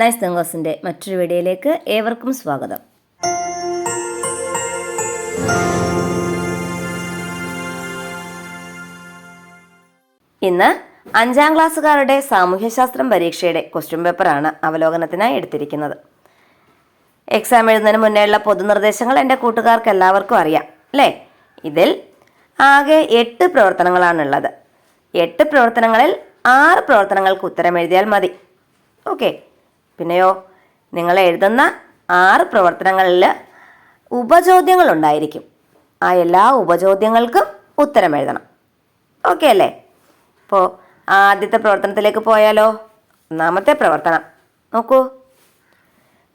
Nice തെങ്കോസിന്റെ മറ്റൊരു വീഡിയോയിലേക്ക് ഏവർക്കും സ്വാഗതം. ഇന്ന് അഞ്ചാം ക്ലാസ്സുകാരുടെ സാമൂഹ്യശാസ്ത്രം പരീക്ഷയുടെ ക്വസ്റ്റ്യൻ പേപ്പറാണ് അവലോകനത്തിനായി എടുത്തിരിക്കുന്നത്. എക്സാം എഴുതുന്നതിന് മുന്നേയുള്ള പൊതുനിർദ്ദേശങ്ങൾ എന്റെ കൂട്ടുകാർക്ക് എല്ലാവർക്കും അറിയാം അല്ലേ? ഇതിൽ ആകെ എട്ട് പ്രവർത്തനങ്ങളാണുള്ളത്. എട്ട് പ്രവർത്തനങ്ങളിൽ ആറ് പ്രവർത്തനങ്ങൾക്ക് ഉത്തരം എഴുതിയാൽ മതി. ഓക്കെ പിന്നെയോ നിങ്ങൾ എഴുതുന്ന ആറ് പ്രവർത്തനങ്ങളിൽ ഉപചോദ്യങ്ങൾ ഉണ്ടായിരിക്കും ആ എല്ലാ ഉപചോദ്യങ്ങൾക്കും ഉത്തരം എഴുതണം. ഓക്കെ അല്ലേ? അപ്പോൾ ആദ്യത്തെ പ്രവർത്തനത്തിലേക്ക് പോയാലോ? ഒന്നാമത്തെ പ്രവർത്തനം. നോക്കൂ.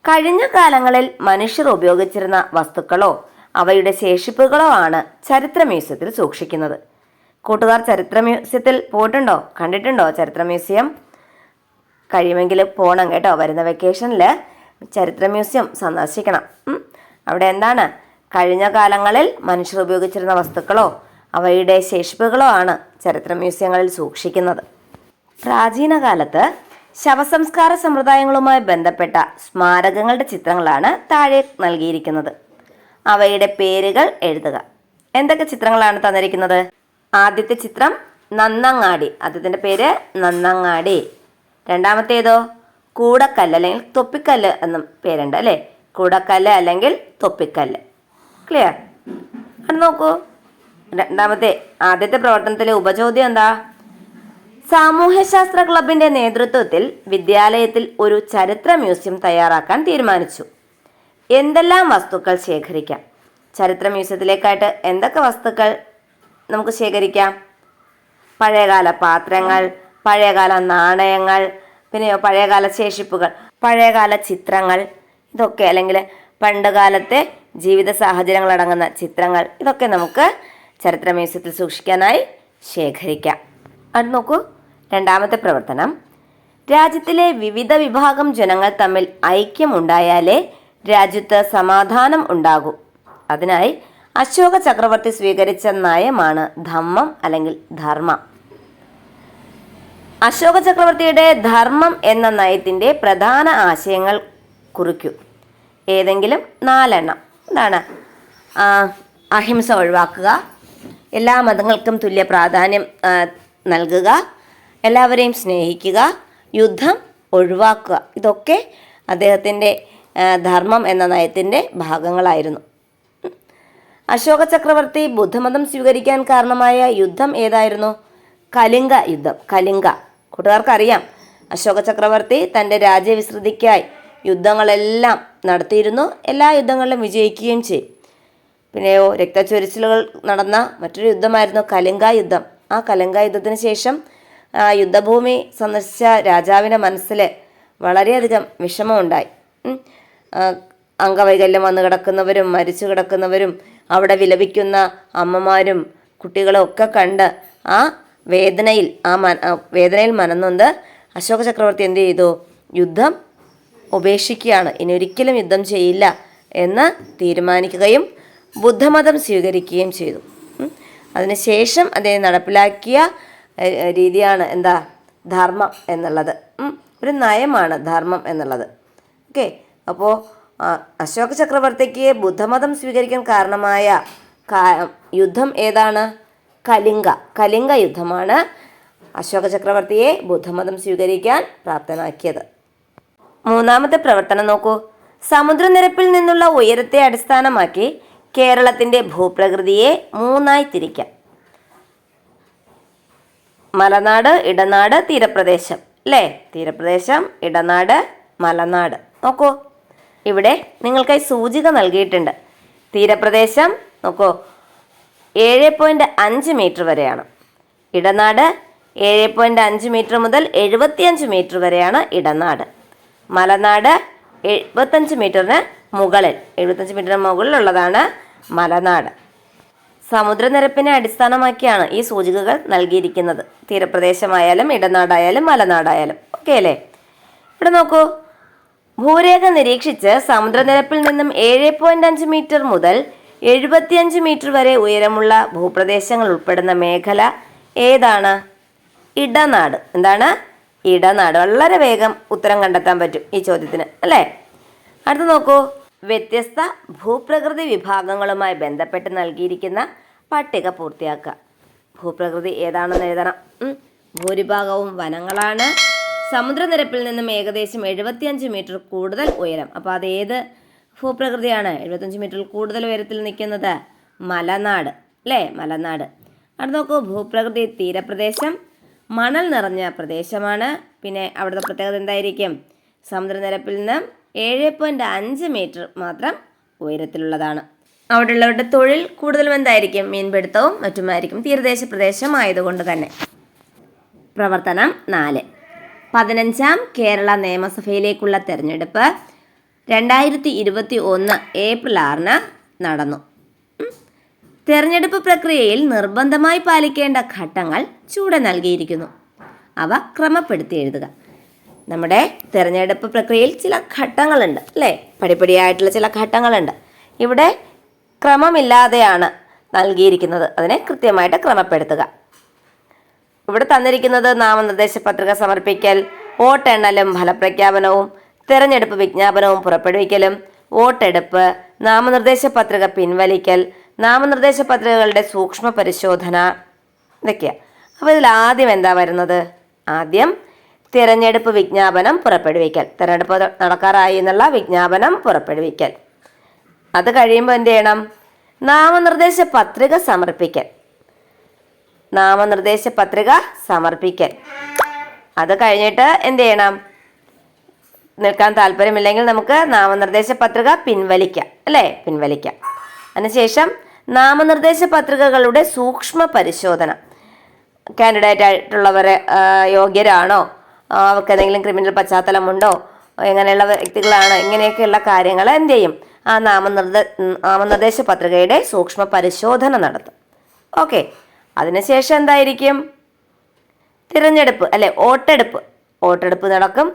കഴിഞ്ഞ കാലങ്ങളിൽ മനുഷ്യർ ഉപയോഗിച്ചിരുന്ന വസ്തുക്കളോ അവയുടെ ശേഷിപ്പുകളോ ആണ് ചരിത്ര മ്യൂസിയത്തിൽ സൂക്ഷിക്കുന്നത്. കൂട്ടുകാർ ചരിത്ര മ്യൂസിയത്തിൽ പോയിട്ടുണ്ടോ? കണ്ടിട്ടുണ്ടോ ചരിത്ര മ്യൂസിയം? കഴിയുമെങ്കിൽ പോകണം കേട്ടോ. വരുന്ന വെക്കേഷനിൽ ചരിത്ര മ്യൂസിയം സന്ദർശിക്കണം. അവിടെ എന്താണ്? കഴിഞ്ഞ കാലങ്ങളിൽ മനുഷ്യർ ഉപയോഗിച്ചിരുന്ന വസ്തുക്കളോ അവയുടെ ശേഷിപ്പുകളോ ആണ് ചരിത്ര മ്യൂസിയങ്ങളിൽ സൂക്ഷിക്കുന്നത്. പ്രാചീന കാലത്ത് ശവസംസ്കാര സമ്പ്രദായങ്ങളുമായി ബന്ധപ്പെട്ട സ്മാരകങ്ങളുടെ ചിത്രങ്ങളാണ് താഴെ നൽകിയിരിക്കുന്നത്. അവയുടെ പേരുകൾ എഴുതുക. എന്തൊക്കെ ചിത്രങ്ങളാണ് തന്നിരിക്കുന്നത്? ആദ്യത്തെ ചിത്രം നന്നങ്ങാടി. ആദ്യത്തിന്റെ പേര് നന്നങ്ങാടി. രണ്ടാമത്തേതോ? കൂടക്കല്ല് അല്ലെങ്കിൽ തൊപ്പിക്കല്ല് എന്നും പേരുണ്ട് അല്ലേ? കൂടക്കല്ല് അല്ലെങ്കിൽ തൊപ്പിക്കല്ല്. ക്ലിയർ അത് നോക്കൂ. രണ്ടാമത്തെ ആദ്യത്തെ പ്രവർത്തനത്തിലെ ഉപചോദ്യം എന്താ? സാമൂഹ്യശാസ്ത്ര ക്ലബിന്റെ നേതൃത്വത്തിൽ വിദ്യാലയത്തിൽ ഒരു ചരിത്ര മ്യൂസിയം തയ്യാറാക്കാൻ തീരുമാനിച്ചു. എന്തെല്ലാം വസ്തുക്കൾ ശേഖരിക്കാം? ചരിത്ര മ്യൂസിയത്തിലേക്കായിട്ട് എന്തൊക്കെ വസ്തുക്കൾ നമുക്ക് ശേഖരിക്കാം? പഴയകാല പാത്രങ്ങൾ പഴയകാല നാണയങ്ങൾ പിന്നെ പഴയകാല ശേഷിപ്പുകൾ പഴയകാല ചിത്രങ്ങൾ ഇതൊക്കെ അല്ലെങ്കിൽ പണ്ട് കാലത്തെ ജീവിത സാഹചര്യങ്ങൾ അടങ്ങുന്ന ചിത്രങ്ങൾ ഇതൊക്കെ നമുക്ക് ചരിത്ര മ്യൂസിയത്തിൽ സൂക്ഷിക്കാനായി ശേഖരിക്കാം. അത് നോക്കൂ. രണ്ടാമത്തെ പ്രവർത്തനം. രാജ്യത്തിലെ വിവിധ വിഭാഗം ജനങ്ങൾ തമ്മിൽ ഐക്യം ഉണ്ടായാലേ രാജ്യത്ത് സമാധാനം ഉണ്ടാകൂ. അതിനായി അശോക ചക്രവർത്തി സ്വീകരിച്ച നയമാണ് ധമ്മം അല്ലെങ്കിൽ ധർമ്മം. അശോക ചക്രവർത്തിയുടെ ധർമ്മം എന്ന നയത്തിന്റെ പ്രധാന ആശയങ്ങൾ കുറിക്കൂ. ഏതെങ്കിലും നാലെണ്ണം. എന്താണ് അഹിംസ ഒഴിവാക്കുക എല്ലാ മതങ്ങൾക്കും തുല്യ പ്രാധാന്യം നൽകുക എല്ലാവരെയും സ്നേഹിക്കുക യുദ്ധം ഒഴിവാക്കുക. ഇതൊക്കെ അദ്ദേഹത്തിന്റെ ധർമ്മം എന്ന നയത്തിന്റെ ഭാഗങ്ങളായിരുന്നു. അശോക ചക്രവർത്തി ബുദ്ധമതം സ്വീകരിക്കാൻ കാരണമായ യുദ്ധം ഏതായിരുന്നു? കലിംഗ യുദ്ധം. കലിംഗ. കൂട്ടുകാർക്കറിയാം. അശോക ചക്രവർത്തി തന്റെ രാജ്യവിസ്തൃതിക്കായി യുദ്ധങ്ങളെല്ലാം നടത്തിയിരുന്നു. എല്ലാ യുദ്ധങ്ങളിലും വിജയിക്കുകയും ചെയ്യും പിന്നെയോ രക്തച്ചൊരിച്ചിലുകൾ നടന്ന മറ്റൊരു യുദ്ധമായിരുന്നു കലിംഗ യുദ്ധം. ആ കലിംഗ യുദ്ധത്തിന് ശേഷം യുദ്ധഭൂമി സന്ദർശിച്ച രാജാവിന്റെ മനസ്സിൽ വളരെയധികം വിഷമമുണ്ടായി. അംഗവൈകല്യം വന്ന് കിടക്കുന്നവരും മരിച്ചു കിടക്കുന്നവരും അവിടെ വിലപിക്കുന്ന അമ്മമാരും കുട്ടികളും ഒക്കെ കണ്ട് ആ വേദനയിൽ ആ മന വേദനയിൽ മനന്നൊന്ത് അശോക ചക്രവർത്തി എന്ത് ചെയ്തു? യുദ്ധം ഉപേക്ഷിക്കുകയാണ്. ഇനി ഒരിക്കലും യുദ്ധം ചെയ്യില്ല എന്ന് തീരുമാനിക്കുകയും ബുദ്ധമതം സ്വീകരിക്കുകയും ചെയ്തു. അതിനുശേഷം അദ്ദേഹം നടപ്പിലാക്കിയ രീതിയാണ് എന്താ? ധർമ്മം എന്നുള്ളത്. ഒരു നയമാണ് ധർമ്മം എന്നുള്ളത്. ഓക്കെ. അപ്പോൾ അശോക ചക്രവർത്തിക്ക് ബുദ്ധമതം സ്വീകരിക്കാൻ കാരണമായ യുദ്ധം ഏതാണ്? കലിംഗ. കലിംഗ യുദ്ധമാണ് അശോക ചക്രവർത്തിയെ ബുദ്ധമതം സ്വീകരിക്കാൻ പ്രാപ്തനാക്കിയത്. മൂന്നാമത്തെ പ്രവർത്തനം നോക്കൂ. സമുദ്രനിരപ്പിൽ നിന്നുള്ള ഉയരത്തെ അടിസ്ഥാനമാക്കി കേരളത്തിന്റെ ഭൂപ്രകൃതിയെ മൂന്നായി തിരിക്കാം. മലനാട് ഇടനാട് തീരപ്രദേശം. അല്ലേ തീരപ്രദേശം ഇടനാട് മലനാട്. നോക്കൂ. ഇവിടെ നിങ്ങൾക്കായി സൂചിക നൽകിയിട്ടുണ്ട്. തീരപ്രദേശം നോക്കൂ. ഏഴ് പോയിന്റ് അഞ്ച് മീറ്റർ വരെയാണ്. ഇടനാട് ഏഴ് പോയിന്റ് അഞ്ച് മീറ്റർ മുതൽ എഴുപത്തിയഞ്ച് മീറ്റർ വരെയാണ് ഇടനാട്. മലനാട് എഴുപത്തഞ്ച് മീറ്ററിന് മുകളിൽ എഴുപത്തഞ്ച് മീറ്ററിന് മുകളിലുള്ളതാണ് മലനാട്. സമുദ്രനിരപ്പിനെ അടിസ്ഥാനമാക്കിയാണ് ഈ സൂചികകൾ നൽകിയിരിക്കുന്നത്. തീരപ്രദേശമായാലും ഇടനാടായാലും മലനാടായാലും. ഓക്കെ അല്ലേ? ഇവിടെ നോക്കൂ. ഭൂരേഖ നിരീക്ഷിച്ച് സമുദ്രനിരപ്പിൽ നിന്നും ഏഴ് പോയിന്റ് അഞ്ച് മീറ്റർ മുതൽ എഴുപത്തിയഞ്ച് മീറ്റർ വരെ ഉയരമുള്ള ഭൂപ്രദേശങ്ങൾ ഉൾപ്പെടുന്ന മേഖല ഏതാണ്? ഇടനാട്. എന്താണ്? ഇടനാട്. വളരെ വേഗം ഉത്തരം കണ്ടെത്താൻ പറ്റും ഈ ചോദ്യത്തിന് അല്ലേ? അടുത്ത് നോക്കൂ. വ്യത്യസ്ത ഭൂപ്രകൃതി വിഭാഗങ്ങളുമായി ബന്ധപ്പെട്ട് നൽകിയിരിക്കുന്ന പട്ടിക പൂർത്തിയാക്കുക. ഭൂപ്രകൃതി ഏതാണെന്ന് എഴുതണം. ഭൂരിഭാഗവും വനങ്ങളാണ്. സമുദ്രനിരപ്പിൽ നിന്നും ഏകദേശം എഴുപത്തിയഞ്ച് മീറ്റർ കൂടുതൽ ഉയരം. അപ്പോൾ അത് ഏത് ഭൂപ്രകൃതിയാണ്. എഴുപത്തഞ്ച് മീറ്ററിൽ കൂടുതൽ ഉയരത്തിൽ നിൽക്കുന്നത് മലനാട് അല്ലേ? മലനാട്. അവിടെ നോക്കൂ ഭൂപ്രകൃതി തീരപ്രദേശം മണൽ നിറഞ്ഞ പ്രദേശമാണ്. പിന്നെ അവിടുത്തെ പ്രത്യേകത എന്തായിരിക്കും? സമുദ്രനിരപ്പിൽ നിന്ന് ഏഴ് പോയിന്റ് അഞ്ച് മീറ്റർ മാത്രം ഉയരത്തിലുള്ളതാണ്. അവിടെയുള്ളവരുടെ തൊഴിൽ കൂടുതലും എന്തായിരിക്കും? മീൻപിടുത്തവും മറ്റുമായിരിക്കും. തീരദേശ പ്രദേശമായതുകൊണ്ട് തന്നെ. പ്രവർത്തനം നാല്. പതിനഞ്ചാം കേരള നിയമസഭയിലേക്കുള്ള തെരഞ്ഞെടുപ്പ്. രണ്ടായിരത്തി ഇരുപത്തി ഒന്ന് ഏപ്രിൽ ആറിന് നടന്നു. തെരഞ്ഞെടുപ്പ് പ്രക്രിയയിൽ നിർബന്ധമായി പാലിക്കേണ്ട ഘട്ടങ്ങൾ ചൂടെ നൽകിയിരിക്കുന്നു. അവ ക്രമപ്പെടുത്തി എഴുതുക. നമ്മുടെ തിരഞ്ഞെടുപ്പ് പ്രക്രിയയിൽ ചില ഘട്ടങ്ങളുണ്ട് അല്ലേ? പടിപടിയായിട്ടുള്ള ചില ഘട്ടങ്ങളുണ്ട്. ഇവിടെ ക്രമമില്ലാതെയാണ് നൽകിയിരിക്കുന്നത്. അതിനെ കൃത്യമായിട്ട് ക്രമപ്പെടുത്തുക. ഇവിടെ തന്നിരിക്കുന്നത് നാമനിർദ്ദേശ പത്രിക സമർപ്പിക്കൽ വോട്ടെണ്ണലും ഫലപ്രഖ്യാപനവും തെരഞ്ഞെടുപ്പ് വിജ്ഞാപനവും പുറപ്പെടുവിക്കലും വോട്ടെടുപ്പ് നാമനിർദ്ദേശ പത്രിക പിൻവലിക്കൽ നാമനിർദ്ദേശ പത്രികകളുടെ സൂക്ഷ്മ പരിശോധന. ഇതൊക്കെയാണ് അപ്പോൾ ഇതിൽ ആദ്യം എന്താ വരുന്നത്? ആദ്യം തിരഞ്ഞെടുപ്പ് വിജ്ഞാപനം പുറപ്പെടുവിക്കൽ. തിരഞ്ഞെടുപ്പ് നടക്കാറായി എന്നുള്ള വിജ്ഞാപനം പുറപ്പെടുവിക്കൽ. അത് കഴിയുമ്പോൾ എന്ത് ചെയ്യണം? നാമനിർദ്ദേശ പത്രിക സമർപ്പിക്കൽ. നാമനിർദ്ദേശ പത്രിക സമർപ്പിക്കൽ. അത് കഴിഞ്ഞിട്ട് എന്ത് ചെയ്യണം? നിൽക്കാൻ താല്പര്യമില്ലെങ്കിൽ നമുക്ക് നാമനിർദ്ദേശ പത്രിക പിൻവലിക്കാം അല്ലേ? പിൻവലിക്കാം. അതിനുശേഷം നാമനിർദ്ദേശ പത്രികകളുടെ സൂക്ഷ്മ പരിശോധന. കാൻഡിഡേറ്റ് ആയിട്ടുള്ളവരെ യോഗ്യരാണോ? അവർക്ക് എന്തെങ്കിലും ക്രിമിനൽ പശ്ചാത്തലമുണ്ടോ? എങ്ങനെയുള്ള വ്യക്തികളാണ്? ഇങ്ങനെയൊക്കെയുള്ള കാര്യങ്ങൾ എന്ത് ചെയ്യും? ആ നാമനിർദ്ദ നാമനിർദ്ദേശ പത്രികയുടെ സൂക്ഷ്മ പരിശോധന നടത്തും. ഓക്കെ. അതിനുശേഷം എന്തായിരിക്കും? തിരഞ്ഞെടുപ്പ് അല്ലെ? വോട്ടെടുപ്പ്. വോട്ടെടുപ്പ് നടക്കും.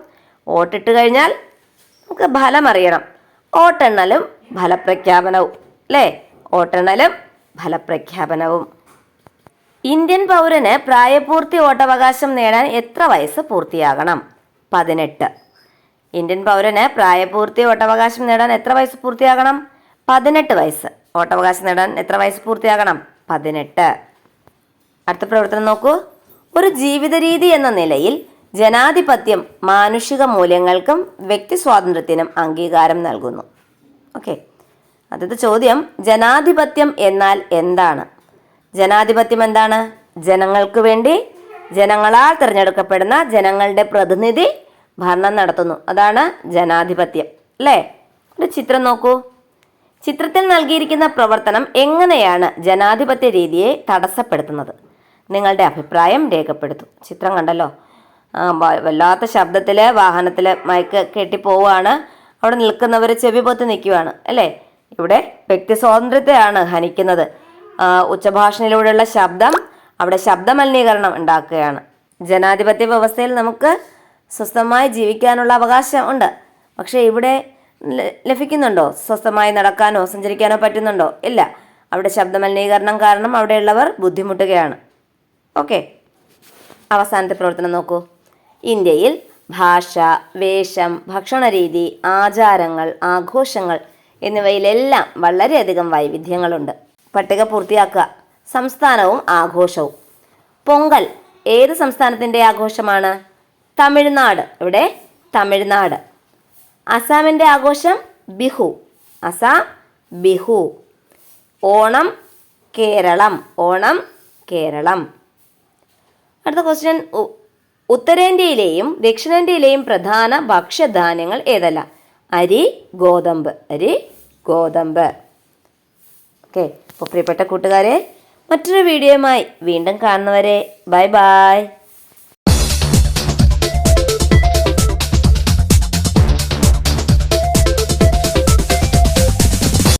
വോട്ടിട്ട് കഴിഞ്ഞാൽ നമുക്ക് ഫലം അറിയണം വോട്ടെണ്ണലും ഫലപ്രഖ്യാപനവും അല്ലേ? വോട്ടെണ്ണലും ഫലപ്രഖ്യാപനവും. ഇന്ത്യൻ പൗരന് പ്രായപൂർത്തി വോട്ടവകാശം നേടാൻ എത്ര വയസ്സ് പൂർത്തിയാകണം? പതിനെട്ട്. ഇന്ത്യൻ പൗരന് പ്രായപൂർത്തി വോട്ടവകാശം നേടാൻ എത്ര വയസ്സ് പൂർത്തിയാകണം? പതിനെട്ട് വയസ്സ്. വോട്ടവകാശം നേടാൻ എത്ര വയസ്സ് പൂർത്തിയാകണം? പതിനെട്ട്. അടുത്ത പ്രവർത്തനം നോക്കൂ. ഒരു ജീവിത രീതി എന്ന നിലയിൽ ജനാധിപത്യം മാനുഷിക മൂല്യങ്ങൾക്കും വ്യക്തി സ്വാതന്ത്ര്യത്തിനും അംഗീകാരം നൽകുന്നു. ഓക്കെ അതത് ചോദ്യം ജനാധിപത്യം എന്നാൽ എന്താണ്? ജനാധിപത്യം എന്താണ്? ജനങ്ങൾക്ക് വേണ്ടി ജനങ്ങളാൽ തിരഞ്ഞെടുക്കപ്പെടുന്ന ജനങ്ങളുടെ പ്രതിനിധി ഭരണം നടത്തുന്നു. അതാണ് ജനാധിപത്യം. അല്ലേ? ഒരു ചിത്രം നോക്കൂ. ചിത്രത്തിൽ നൽകിയിരിക്കുന്ന പ്രവർത്തനം എങ്ങനെയാണ് ജനാധിപത്യ രീതിയെ തടസ്സപ്പെടുത്തുന്നത്? നിങ്ങളുടെ അഭിപ്രായം രേഖപ്പെടുത്തും. ചിത്രം കണ്ടല്ലോ. വല്ലാത്ത ശബ്ദത്തിൽ വാഹനത്തിൽ മയക്ക് കെട്ടി പോവുകയാണ് അവിടെ നിൽക്കുന്നവർ ചെവി പൊത്തി നിൽക്കുകയാണ് അല്ലേ? ഇവിടെ വ്യക്തി സ്വാതന്ത്ര്യത്തെയാണ് ഹനിക്കുന്നത്. ഉച്ചഭാഷണയിലൂടെയുള്ള ശബ്ദം അവിടെ ശബ്ദമലിനീകരണം ഉണ്ടാക്കുകയാണ്. ജനാധിപത്യ വ്യവസ്ഥയിൽ നമുക്ക് സ്വസ്ഥമായി ജീവിക്കാനുള്ള അവകാശം ഉണ്ട്. പക്ഷേ ഇവിടെ ലഭിക്കുന്നുണ്ടോ? സ്വസ്ഥമായി നടക്കാനോ സഞ്ചരിക്കാനോ പറ്റുന്നുണ്ടോ? ഇല്ല. അവിടെ ശബ്ദമലിനീകരണം കാരണം അവിടെയുള്ളവർ ബുദ്ധിമുട്ടുകയാണ്. ഓക്കെ. അവസാനത്തെ പ്രവർത്തനം നോക്കൂ. ഇന്ത്യയിൽ ഭാഷ വേഷം ഭക്ഷണരീതി ആചാരങ്ങൾ ആഘോഷങ്ങൾ എന്നിവയിലെല്ലാം വളരെയധികം വൈവിധ്യങ്ങളുണ്ട്. പട്ടിക പൂർത്തിയാക്കുക സംസ്ഥാനവും ആഘോഷവും. പൊങ്കൽ ഏത് സംസ്ഥാനത്തിന്റെ ആഘോഷമാണ്? തമിഴ്നാട്. ഇവിടെ തമിഴ്നാട്. അസാമിന്റെ ആഘോഷം ബിഹു. അസാം ബിഹു. ഓണം കേരളം. ഓണം കേരളം. അടുത്ത ക്വസ്റ്റ്യൻ ഉത്തരേന്ത്യയിലെയും ദക്ഷിണേന്ത്യയിലെയും പ്രധാന ഭക്ഷ്യധാന്യങ്ങൾ ഏതല്ല? അരി ഗോതമ്പ്. അരി ഗോതമ്പ്. ഓക്കെ അപ്പോൾ പ്രിയപ്പെട്ട കൂട്ടുകാരെ മറ്റൊരു വീഡിയോയുമായി വീണ്ടും കാണുന്നവരെ ബൈ ബൈ.